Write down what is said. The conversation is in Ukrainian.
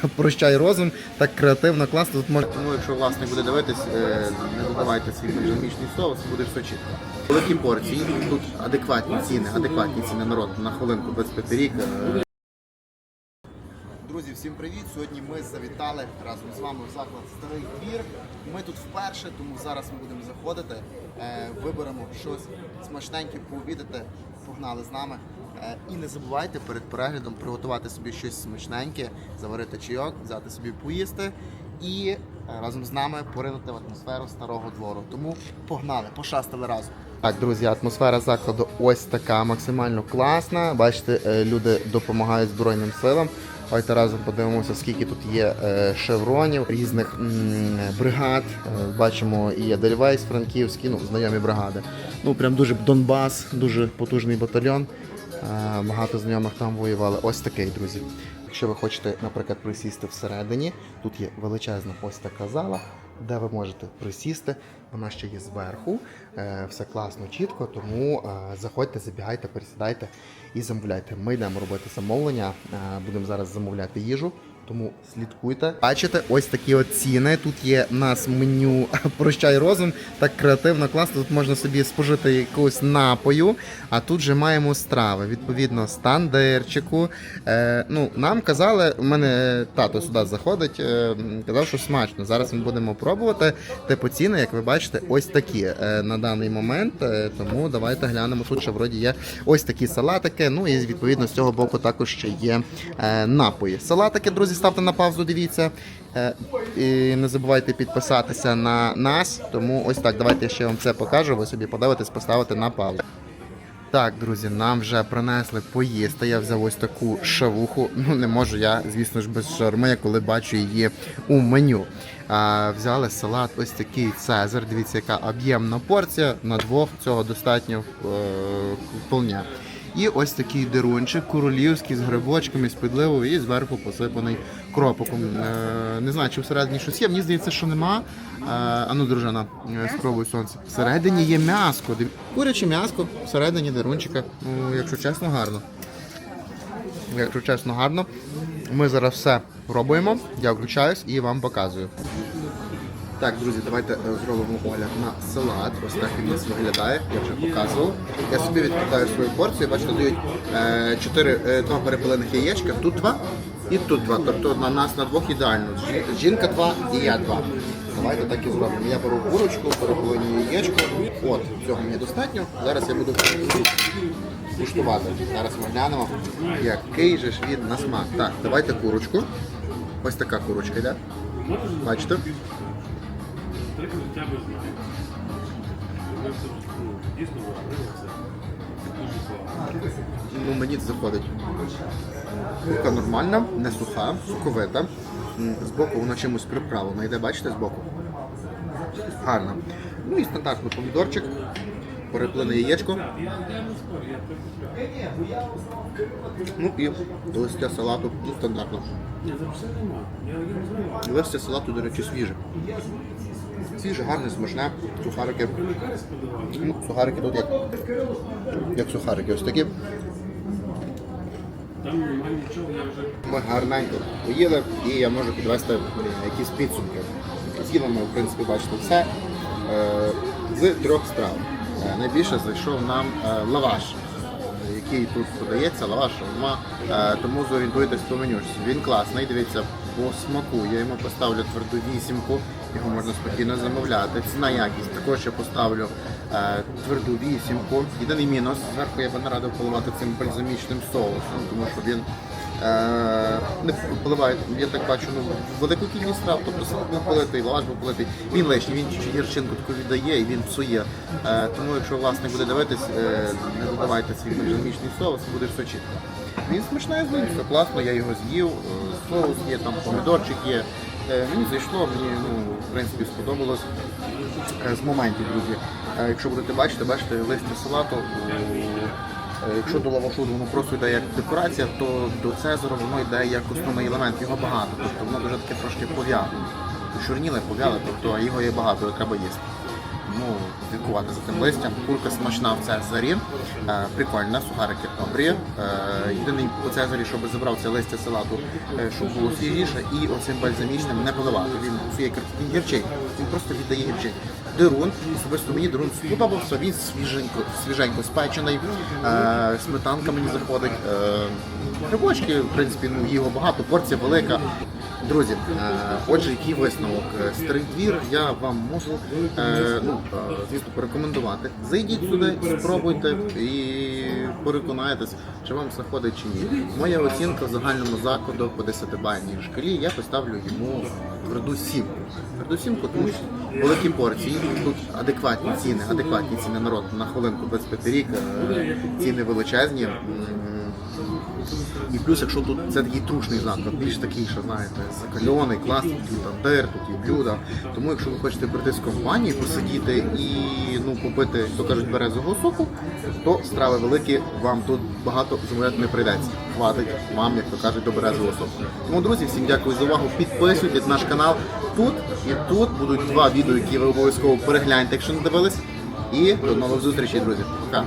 Прощай розум, так креативно, класно. Тут можна... Тому якщо власник буде дивитись, е, не додавайте свій бальзамічний соус, буде все чітко. Великі порції, тут адекватні ціни, адекватні ціни народ на хвилинку без пеперік. Друзі, всім привіт! Сьогодні ми завітали разом з вами в заклад Старий Двір. Ми тут вперше, тому зараз ми будемо заходити. Е, Виберемо щось смачненьке, пообідати. Погнали з нами. Е, І не забувайте перед переглядом приготувати собі щось смачненьке, заварити чайок, взяти собі поїсти і е, разом з нами поринути в атмосферу старого двору. Тому погнали, пошастили разом. Так, друзі, атмосфера закладу ось така максимально класна. Бачите, люди допомагають Збройним силам. Давайте разом подивимося, скільки тут є е, шевронів різних бригад. Е, бачимо і Едельвейс, Франківський, ну, знайомі бригади. Ну, прям дуже Донбас, дуже потужний батальйон. Е, Багато знайомих там воювали. Ось такий, друзі. Якщо ви хочете, наприклад, присісти всередині, тут є величезна ось така зала, де ви можете присісти. Вона ще є зверху. Е, Все класно, чітко, тому е, заходьте, забігайте, пересідайте і замовляйте. Ми йдемо робити замовлення. е, Будемо зараз замовляти їжу. Тому слідкуйте. Бачите, ось такі от ціни. Тут є нас меню Прощай розум, так креативно, класно. Тут можна собі спожити якогось напою, а тут же маємо страви. Відповідно, стандерчику. Е, ну, нам казали, у мене тато сюди заходить, е, казав, що смачно. Зараз ми будемо пробувати. Типу ціни, як ви бачите, ось такі е, на даний момент. Е, тому давайте глянемо. Тут ще вроді є ось такі салатики. Ну і відповідно з цього боку також ще є е, напої. Салатики, друзі, ставте на паузу, дивіться. Е, і не забувайте підписатися на нас. Тому ось так, давайте я ще вам це покажу. Ви собі подивитесь, поставите на паузу. Так, друзі, нам вже принесли поїсти. Я взяв ось таку шавуху. Ну не можу я, звісно ж, без шаурми, коли бачу її у меню. А, взяли салат, ось такий Цезар. Дивіться, яка об'ємна порція. На двох цього достатньо е, вполне. І ось такий дерунчик королівський з грибочками, з підливою і зверху посипаний кропиком. Е, не знаю, чи всередині щось є. Мені здається, що нема. Е, а ну, дружина, е, спробуй сонце. Всередині є м'яско. Куряче м'яско, всередині дерунчика. Ну, якщо чесно, гарно. Якщо чесно, гарно. Ми зараз все пробуємо. Я включаюсь і вам показую. Так, друзі, давайте е, зробимо огляд на салат. Ось так він нас виглядає, я вже показував. Я собі відкладаю свою порцію. Бачите, дають е, е, два перепилених яєчка, тут два і тут два. Тобто на нас на двох ідеально. Жінка два і я два. Давайте так і зробимо. Я беру курочку, перепилені яєчко. От, цього мені достатньо. Зараз я буду куштувати. Зараз ми глянемо, який же ж він на смак. Так, давайте курочку. Ось така курочка йде. Бачите? Хоча б. Ми все ну, дійсно говорили це. Дуже слава. Ну, мені це заходить. Курка нормальна, не суха, соковита. Збоку вона чимось приправлена. Йде, бачите, збоку? Гарно. Ну і стандартний помідорчик, переплене яєчко. Ну і листя салату ну, стандартно. Листя салату, до речі, свіже. Свіже, гарне, смачне, сухарики. Ну, сухарики тут як, як сухарики. Ось такі. Ми гарненько поїли і я можу підвести якісь підсумки. З'їли ми, в принципі, бачите, все е, з трьох страв. Е, Найбільше зайшов нам е, лаваш, який тут подається, лаваш шаурма, тому зорієнтуйтесь по меню. Він класний, дивіться, по смаку. Я йому поставлю тверду вісімку, його можна спокійно замовляти. Ціна якість також я поставлю е, тверду вісімку. Єдиний мінус, зверху я би не радив поливати цим бальзамічним соусом, тому що він Е, не впливає, я так бачу, ну, велику кількість страв, тобто салат був политий, лаваш був политий, він лишній, він чуть-чуть гірчинку таку віддає і він псує. Е, тому якщо власник буде дивитись, е, не додавайте свій бальзамічний соус, буде все чітко. Він смачний злий, все класно, я його з'їв, е, соус є, там помідорчик є. Е, мені зайшло, мені ну, в принципі сподобалось Е, з моментів, друзі. Е, Якщо будете бачити, бачите листя салату. Е, Якщо до лавашу воно просто йде як декорація, то до Цезару воно йде як основний елемент, його багато. Тобто воно дуже таке трошки пов'яле. Чорніле, пов'яле, тобто його є багато, його треба їсти. тому слідкувати за тим листям. Курка смачна в Цезарі, е, прикольна, сухарики добрі. Е, єдиний у Цезарі, щоб забрав це листя салату, е, щоб було свіжіше, і оцим бальзамічним не поливати. Він картин гірчий, він просто віддає гірчий. Дирун, особисто мені дирун сподобався, він свіженько, свіженько спечений, е, сметанка мені заходить. Е, грибочки, в принципі, ну, його багато, порція велика. Друзі, е, отже, який висновок? Е, Старий двір я вам можу е, ну, звісно порекомендувати. Зайдіть сюди, спробуйте і переконаєтесь, чи вам заходить чи ні. Моя оцінка в загальному закладу по 10-бальній шкалі я поставлю йому тверду сімку. Тверду сімку, тому що великі порції, тут адекватні ціни, адекватні ціни народ на хвилинку 25 рік, ціни величезні. І плюс, якщо тут це такий трушний заклад, більш такий, що знаєте, закальоний, класний, тут тандир, тут і блюда. Тому якщо ви хочете прийти з компанії, посидіти і ну, попити, як то кажуть, березового соку, то страви великі, вам тут багато замовляти не прийдеться. Хватить вам, як то кажуть, до березового соку. Тому, друзі, всім дякую за увагу. Підписуйтесь на наш канал. Тут і тут будуть два відео, які ви обов'язково перегляньте, якщо не дивились. І до нових зустрічей, друзі. Пока.